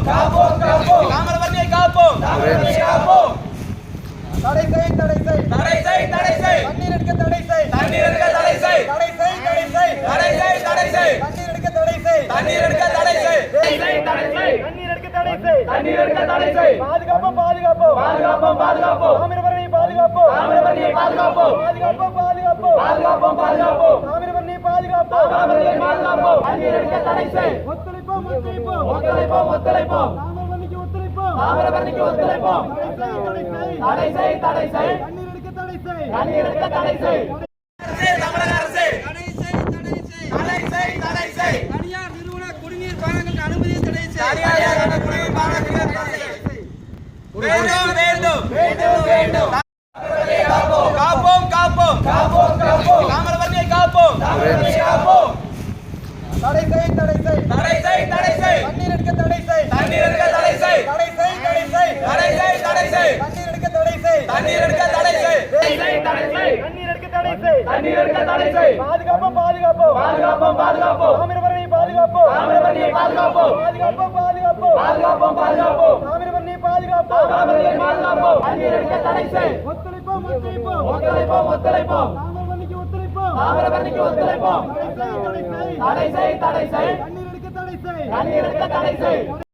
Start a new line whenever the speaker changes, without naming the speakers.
காப்போம் காப்போம். காப்போம் தாமிரபரணியை காப்போம். தாமிரபரணியை காப்போம்.
தடை செய் தடை செய்
தடை செய் தடை செய்
தண்ணீர் எடுக்க தடை செய்
தண்ணீர் எடுக்க தடை செய்
தடை செய் தடை செய்
தடை செய் தடை செய்
தண்ணீர் எடுக்க தடை செய்
தண்ணீர் எடுக்க தடை செய்
தண்ணீர் எடுக்க தடை செய்
தண்ணீர் எடுக்க தடை செய்
பாதுகாப்போம் பாதுகாப்போம்.
பாதுகாப்போம் பாதுகாப்போம்.
தாமிரபரணி பாதுகாப்போம்.
தாமிரபரணியை பாதுகாப்போம்.
பாதுகாப்போம் பாதுகாப்போம்.
பாதுகாப்போம் பாதுகாப்போம்.
தாமிரபரணி பாதுகாப்போம்.
தாமிரபரணியை பாதுகாப்போம். தண்ணீர் எடுக்க தடை செய்
ஒத்துழைப்போம் ஒத்துழைப்போம்.
ஒத்துழைப்போம் ஒத்துழைப்போம்.
தாமிரபரணிக்கு ஒத்துழைப்போம்.
தாமிரபரணிக்கு ஒத்துழைப்போம்.
தடை செய் தடை செய்.
தடை செய் தடை செய்.
தண்ணீர் எடுக்க தடை செய்.
தண்ணீர் எடுக்க தடை செய். வேண்டும் வேண்டும். வேண்டும் வேண்டும். காப்போம். காப்போம் காப்போம். காப்போம் தாமிரபரணியை காப்போம். தாமிரபரணியை காப்போம்.
தடை செய் தடை செய்.
தடை செய் தடை செய்
தண்ணீர் எடுக்க தடை செய்
தண்ணீர் எடுக்க தடை செய்
தடை செய் தடை செய்
தடை செய் தடை செய்
தண்ணீர் எடுக்க தடை செய்
தண்ணீர் எடுக்க தடை செய்.
தண்ணீர் எடுக்க தடை செய்
தண்ணீர் எடுக்க தடை செய்
பாதுகாப்போம் பாதுகாப்போம்.
பாதுகாப்போம் பாதுகாப்போம்.
தாமிரபரணி பாதுகாப்போம்.
தாமிரபரணியை பாதுகாப்போம்.
பாதுகாப்போம் பாதுகாப்போம்.
பாதுகாப்போம் பாதுகாப்போம்.
தாமிரபரணி பாதுகாப்போம்.
தாமிரபரணியை பாதுகாப்போம். தண்ணீர் எடுக்க தடை செய்.
ஒத்துழைப்போம் ஒத்துழைப்போம்.
ஒத்துழைப்போம் ஒத்துழைப்போம்.
தாமிரபரணிக்கு ஒத்துழைப்போம்.
தாமிரபரணிக்கு ஒத்துழைப்போம். தடை செய் தடை செய்.
தண்ணீர் எடுக்க தடை செய்.
தண்ணீர் எடுக்க தடை செய்.